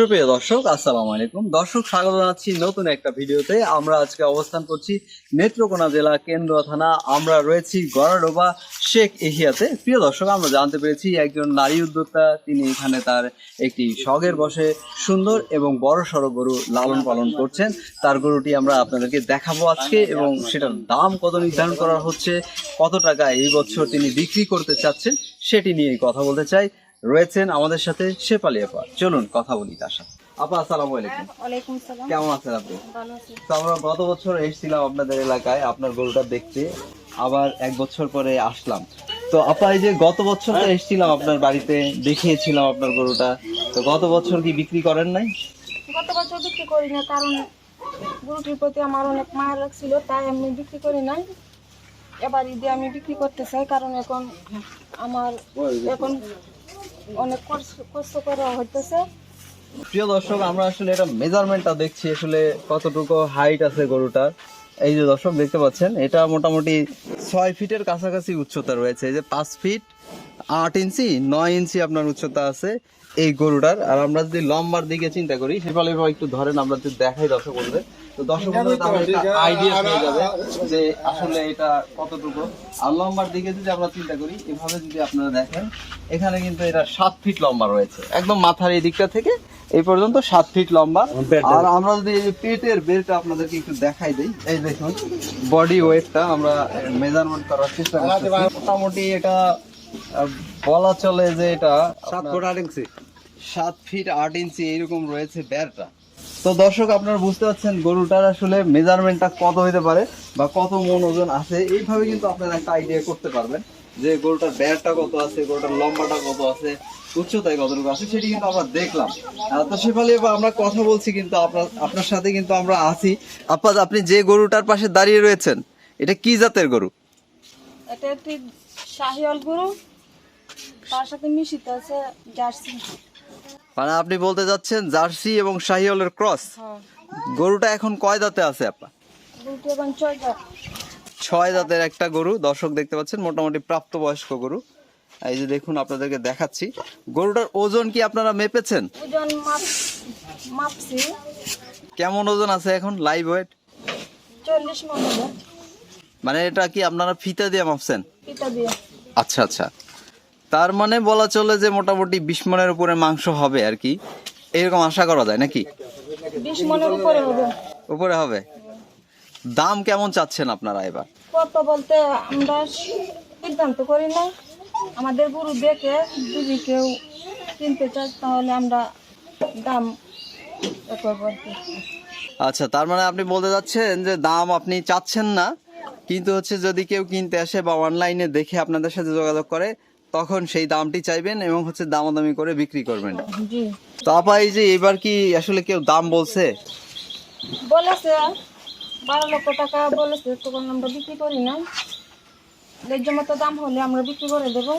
সুপ্রিয় দর্শক, আসসালামু আলাইকুম। দর্শক, স্বাগত জানাচ্ছি নতুন একটা ভিডিওতে। আমরা আজকে অবস্থান করছি নেত্রকোনা জেলা কেন্দ্র থানা। আমরা রয়েছি গড়াডোবা শেখ এহিয়াতে। প্রিয় দর্শক, আমরা জানতে পেরেছি একজন নারী উদ্যোক্তা। তিনি এখানে তার একটি শখের বসে সুন্দর এবং বড় সড়ো গরু লালন পালন করছেন। তার গরুটি আমরা আপনাদেরকে দেখাবো আজকে এবং সেটার দাম কত নির্ধারণ করা হচ্ছে, কত টাকা এই বছর তিনি বিক্রি করতে চাচ্ছেন, সেটি নিয়ে কথা বলতে চাই। রয়েছেন আমাদের সাথে শেপালি আপা। চলুন কথা বলি তার সাথে। আপা আসসালামু আলাইকুম। ওয়ালাইকুম সালাম। কেমন আছেন আপনি? ভালো আছি। তো আমরা গত বছর এসেছিলাম আপনাদের এলাকায় আপনার গরুটা দেখতে। আবার এক বছর পরে আসলাম। তো আপা এই যে গত বছর তো এসেছিলাম আপনার বাড়িতে দেখিয়েছিলাম আপনার গরুটা। তো গত বছর কি বিক্রি করেন নাই? গত বছর বিক্রি করি না কারণ গরুটির প্রতি আমার অনেক মায়া লাগছিল তাই আমি বিক্রি করি নাই। এবার ঈদে আমি বিক্রি করতে চাই কারণ এখন আমার এখন অনেক কষ্ট- করা হইতেছে। প্রিয় দর্শক, আমরা আসলে এটা মেজারমেন্টটা দেখছি, আসলে কতটুকু হাইট আছে গরুটার। এই যে দর্শক, দেখতে পাচ্ছেন, এটা মোটামুটি ছয় ফিটের কাছাকাছি উচ্চতা রয়েছে। এই যে পাঁচ ফিট আট ইঞ্চি, নয় ইঞ্চি আপনার উচ্চতা আছে। এই গরুটার। আর আমরা যদি লম্বার দিকে চিন্তা করি সেফালে একটু ধরেন আমরা যদি দেখাই দর্শক বন্ধুদের তো দর্শক বন্ধুদের আইডিয়া পেয়ে যাবে যে আসলে এটা কতটুকু। আর লম্বার দিকে যদি আমরা চিন্তা করি এভাবে যদি আপনারা দেখেন এখানে কিন্তু এটা সাত ফিট লম্বা রয়েছে। একদম মাথার এই দিকটা থেকে এই পর্যন্ত সাত ফিট লম্বা। আর আমরা যদি এই পেটের বেলটা আপনাদেরকে একটু দেখাই দিই এই দেখুন বডি ওয়েটটা আমরা মেজারমেন্ট করার চেষ্টা করছি মোটামুটি এটা বলা চলে যে এটা সাত ফুট আট ইঞ্চি। সাত ফিট আট ইঞ্চি এইরকম রয়েছে বেরটা তো দর্শক আপনারা বুঝতে পারছেন গরুটার আসলে মেজারমেন্টটা কত হতে পারে বা কত মন ওজন আছে এইভাবে কিন্তু আপনারা একটা আইডিয়া করতে পারবেন যে গরুটার ব্যারটা কত আছে গরুটার লম্বাটা কত আছে উচ্চতায় কতটুকু আছে সেটি কিন্তু আমরা দেখলাম। তো সেফালি এবার আমরা কথা বলছি কিন্তু আপনার আপনার সাথে কিন্তু আমরা আছি। আপা আপনি যে গরুটার পাশে দাঁড়িয়ে রয়েছেন এটা কি জাতের গরু? এটা একটি শাহিওয়াল গরু। তার সাথে মিশিত আছে জার্সি। মানে আপনি বলতে যাচ্ছেন জার্সি এবং শাহিওয়ালের ক্রস। হ্যাঁ। গরুটা এখন কয় দাঁতে আছে আপা? ছয় দাঁতের একটা গরু। দর্শক দেখতে পাচ্ছেন মোটামুটি প্রাপ্তবয়স্ক গরু। এই যে দেখুন আপনাদেরকে দেখাচ্ছি। গরুটার ওজন কি আপনারা মেপেছেন? ওজন মাপছি। কেমন ওজন আছে এখন লাইভ ওয়েট মন মানে এটা কি আপনারা ফিতা দিয়ে মাপছেন? দিয়ে। আচ্ছা আচ্ছা। তার মানে বলা চলে যে মোটামুটি বিশ মনের উপরে মাংস হবে আর কি। এরকম আশা করা যায় নাকি? বিশ মনের উপরে হবে। উপরে হবে। দাম কেমন চাচ্ছেন আপনারা এবার? কত বলতে আমরা সিদ্ধান্ত করি না আমাদের গরু দেখে যদি কেউ কিনতে চায় তাহলে আমরা দাম। আচ্ছা তার মানে আপনি বলতে যাচ্ছেন যে দাম আপনি চাচ্ছেন না কিন্তু হচ্ছে যদি কেউ কিনতে আসে বা অনলাইনে দেখে আপনাদের সাথে যোগাযোগ করে তখন সেই দামটি চাইবেন এবং হচ্ছে দামাদামি করে বিক্রি করবেন। তো আপা এই যে এবার কি আসলে কেউ দাম বলছে? বলেছে বারো লক্ষ টাকা বলেছে তখন আমরা বিক্রি করি না। ন্যায্য মতো দাম হলে আমরা বিক্রি করে দেবো।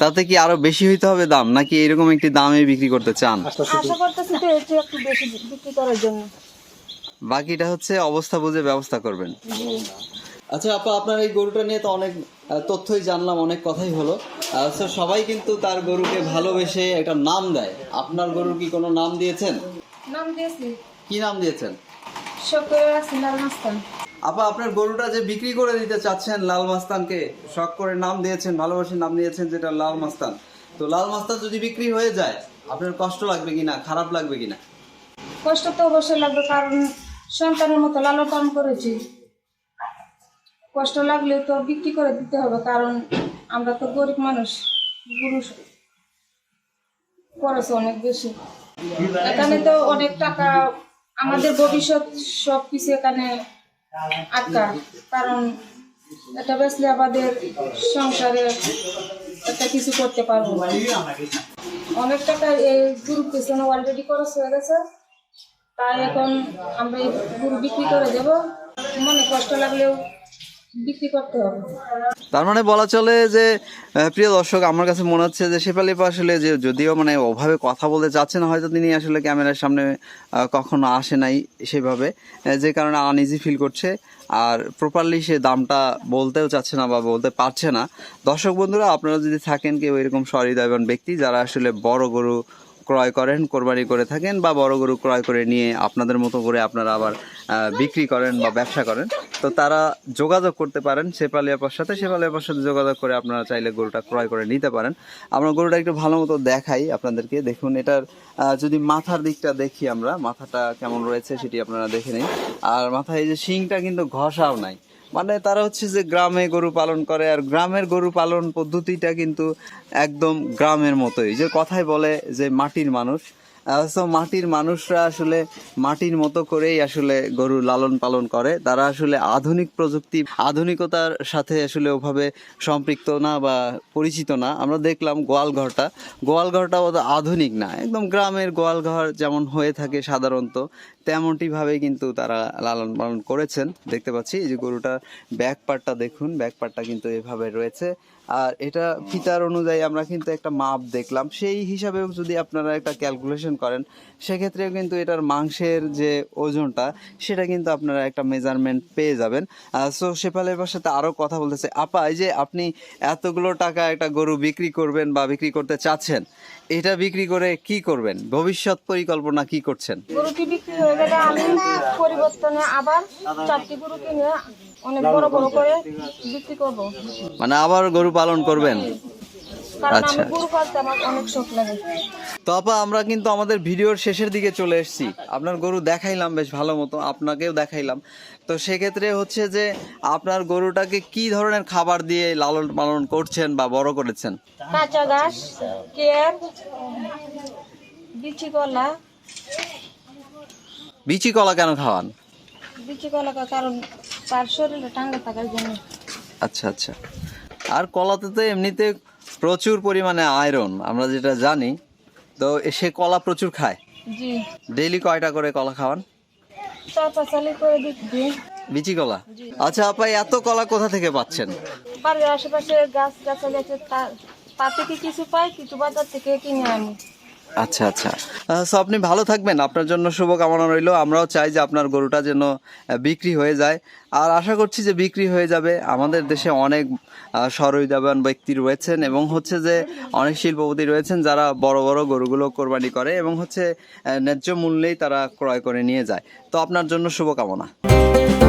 তাতে কি আরও বেশি হইতে হবে দাম নাকি এরকম একটি দামে বিক্রি করতে চান? আশা করতেছি তো একটু বেশি বিক্রি করার জন্য। বাকিটা হচ্ছে অবস্থা বুঝে ব্যবস্থা করবেন। আচ্ছা আপা আপনার এই গরুটা নিয়ে তো অনেক তথ্যই জানলাম অনেক কথাই হলো। আহ, সবাই কিন্তু তার গরুকে ভালোবেসে একটা নাম দেয়। আপনার গরুর কি কোনো নাম দিয়েছেন? নাম দিয়েছি। কি নাম দিয়েছেন? আপা আপনার গরুটা যে বিক্রি করে দিতে চাচ্ছেন লাল মাস্তানকে শখ করে নাম দিয়েছেন ভালোবাসে নাম দিয়েছেন যেটা লাল মাস্তান। তো লাল মাস্তান যদি বিক্রি হয়ে যায় আপনার কষ্ট লাগবে কিনা খারাপ লাগবে কিনা? কষ্ট তো অবশ্যই লাগবে কারণ সন্তানের মতো লালন পালন করেছি। কষ্ট লাগলে তো বিক্রি করে দিতে হবে, কারণ আমরা তো গরিব মানুষ গুরু খরচ অনেক বেশি। এখানে তো অনেক টাকা, আমাদের ভবিষ্যৎ সব কিছু এখানে আটকা কারণ এটা বেসলে আমাদের সংসারে একটা কিছু করতে পারব অনেক টাকা এই গ্রুপ পেছনে অলরেডি খরচ হয়ে গেছে, তাই এখন আমরা এই গরু বিক্রি করে দেব। মনে কষ্ট লাগলেও তার মানে বলা চলে যে প্রিয় দর্শক, আমার কাছে মনে হচ্ছে যে শেফালি আপা আসলে যে যদিও মানে ওভাবে কথা বলতে চাচ্ছে না, হয়তো তিনি আসলে ক্যামেরার সামনে কখনো আসে নাই সেভাবে যে কারণে আনইজি ফিল করছে। আর প্রপারলি সে দামটা বলতেও চাচ্ছে না বা বলতে পারছে না। দর্শক বন্ধুরা, আপনারা যদি থাকেন কেউ এরকম সহৃদয়বান ব্যক্তি যারা আসলে বড় গরু ক্রয় করেন, কোরবানি করে থাকেন বা বড় গরু ক্রয় করে নিয়ে আপনাদের মতো করে আপনারা আবার বিক্রি করেন বা ব্যবসা করেন, তো তারা যোগাযোগ করতে পারেন শেফালি আপার সাথে। শেফালি আপার সাথে যোগাযোগ করে আপনারা চাইলে গরুটা ক্রয় করে নিতে পারেন। আমরা গরুটা একটু ভালো মতো দেখাই আপনাদেরকে। দেখুন, এটার যদি মাথার দিকটা দেখি আমরা, মাথাটা কেমন রয়েছে সেটি আপনারা দেখে নিন। আর মাথায় এই যে শিংটা কিন্তু ঘষাও নাই। মানে তারা হচ্ছে যে গ্রামে গরু পালন করে, আর গ্রামের গরু পালন পদ্ধতিটা কিন্তু একদম গ্রামের মতোই। যে কথাই বলে যে মাটির মানুষ সো মাটির মানুষরা আসলে মাটির মতো করেই আসলে গরু লালন পালন করে। তারা আসলে আধুনিক প্রযুক্তি, আধুনিকতার সাথে আসলে ওভাবে সম্পৃক্ত না বা পরিচিত না। আমরা দেখলাম গোয়ালঘরটা। গোয়ালঘরটা গোয়াল ঘরটা অত আধুনিক না, একদম গ্রামের গোয়ালঘর যেমন হয়ে থাকে সাধারণত। তেমনটি ভাবে কিন্তু তারা লালন পালন করেছেন। দেখতে পাচ্ছি, এই যে গরুটার ব্যাক পার্টটা দেখুন ব্যাক পার্টটা কিন্তু এভাবে রয়েছে। আর এটা ফিতার অনুযায়ী আমরা কিন্তু একটা মাপ দেখলাম। সেই হিসাবেও যদি আপনারা একটা ক্যালকুলেশন করেন, সেক্ষেত্রেও কিন্তু এটার মাংসের যে ওজনটা, সেটা কিন্তু আপনারা একটা মেজারমেন্ট পেয়ে যাবেন। সো শেফালের সাথে আরও কথা বলতেছে আপা, এই যে আপনি এতগুলো টাকা একটা গরু বিক্রি করবেন বা বিক্রি করতে চাচ্ছেন এটা বিক্রি করে কি করবেন? ভবিষ্যৎ পরিকল্পনা কি করছেন? গরুটি বিক্রি হয়ে গেলে আমি পরিবর্তনে আবার চারটি গরু কিনে অনেক বড় বড় করে বিক্রি করব। মানে আবার গরু পালন করবেন? আচ্ছা। তো আপা আমরা কিন্তু আমাদের ভিডিওর শেষের দিকে চলে এসেছি। আপনার গরু দেখাইলাম বেশ ভালো মতো আপনাকেও দেখাইলাম। তো সেক্ষেত্রে হচ্ছে যে আপনার গরুটাকে কি ধরনের খাবার দিয়ে লালন পালন করছেন বা বড় করেছেন? কাঁচা ঘাস কেয়ার বিচি কলা। বিচি কলা কেন খাওয়ান? বিচি কলা কারণ তার শরীরে ঠান্ডা থাকার জন্য। আচ্ছা আচ্ছা। আর কলাতে তো এমনিতে প্রচুর পরিমাণে আয়রন আমরা যেটা জানি তো সে কলা প্রচুর খায়। জি। ডেইলি কয়টা করে কলা খাওয়ান? করে বিচি কলা? আচ্ছা আপা এত কলা কোথা থেকে পাচ্ছেন? বাড়ির আশেপাশে গাছ গাছালি আছে তা- তা থেকে কিছু পাই? কিছু বাজার থেকে কিনে আনি। আচ্ছা আচ্ছা। সো আপনি ভালো থাকবেন। আপনার জন্য শুভকামনা রইল। আমরাও চাই যে আপনার গরুটা যেন বিক্রি হয়ে যায়। আর আশা করছি যে বিক্রি হয়ে যাবে। আমাদের দেশে অনেক আহ, ব্যক্তি রয়েছেন এবং হচ্ছে যে অনেক শিল্পপতি রয়েছেন যারা বড় বড় গরুগুলো কোরবানি করে এবং হচ্ছে ন্যায্য মূল্যেই তারা ক্রয় করে নিয়ে যায়। তো আপনার জন্য শুভকামনা।